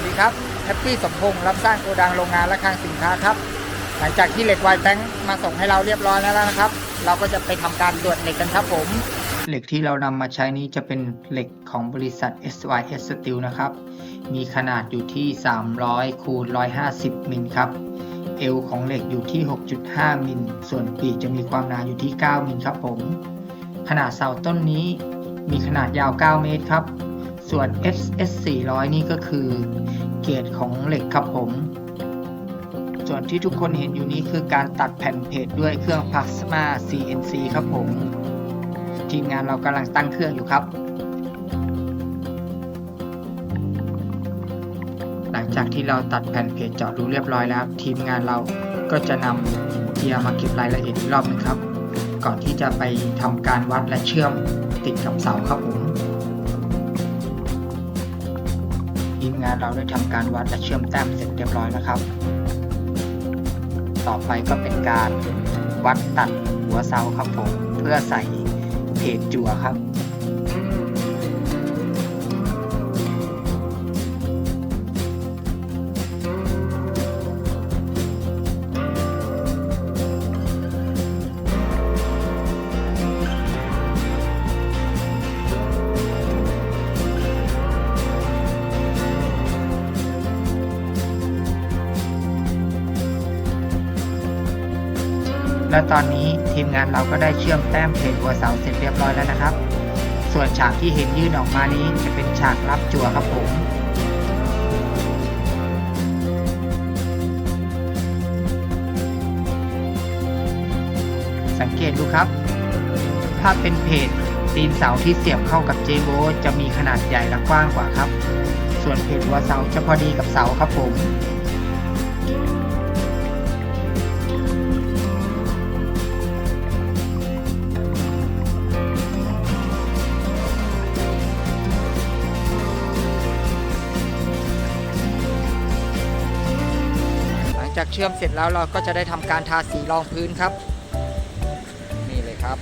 สดีครับแฮปปี้สมพงษ์รับสร้างโกดังโรงงานและคลังสินค้าครับ หลังจากที่เหล็กไวแบงค์มาส่งให้เราเรียบร้อยแล้วนะครับ เราก็จะไปทำการตรวจเหล็กกันครับผม เหล็กที่เรานำมาใช้นี้จะเป็นเหล็กของบริษัท SYS Steel นะครับ มีขนาดอยู่ที่ 300คูณ150มิลครับ เอวของเหล็กอยู่ที่ 6.5มิลส่วนปีกจะมีความหนาอยู่ที่ 9มิลครับผม ขนาดเสาต้นนี้มีขนาดยาว 9 เมตรครับ ส่วน FS 400นี่ก็คือเกรดของเหล็กครับผม ส่วนที่ทุกคนเห็นอยู่นี้คือการตัดแผ่นเพจด้วยเครื่อง Plasma CNC ครับผม ทีมงานเรากำลังตั้งเครื่องอยู่ครับ หลังจากที่เราตัดแผ่นเพจเจาะรูเรียบร้อยแล้ว ทีมงานเราก็จะนำเกียร์มาเก็บรายละเอียดอีกรอบนึงครับ ก่อนที่จะไปทำการวัดและเชื่อมติดกับเสาครับผม ทีมงานเราได้ทำการวัดและเชื่อมแต้มเสร็จเรียบร้อยนะครับ ต่อไปก็เป็นการวัดตัดหัวเสาครับผม เพื่อใส่เพจจั่วครับ และตอนนี้ทีมงานเราก็ได้เชื่อมแต้มเพจหัวเสาเสร็จเรียบร้อยแล้วนะครับ ส่วนฉากที่เห็นยื่นออกมานี้จะเป็นฉากรับจั่วครับผมสังเกตดูครับ ถ้าเป็นเพจตีนเสาที่เสียบเข้ากับเจโบจะมีขนาดใหญ่และกว้างกว่าครับ ส่วนเพจหัวเสาจะพอดีกับเสาครับผม จากเชื่อมเสร็จแล้วเราก็จะได้ทำการทาสีรองพื้นครับ นี่เลยครับ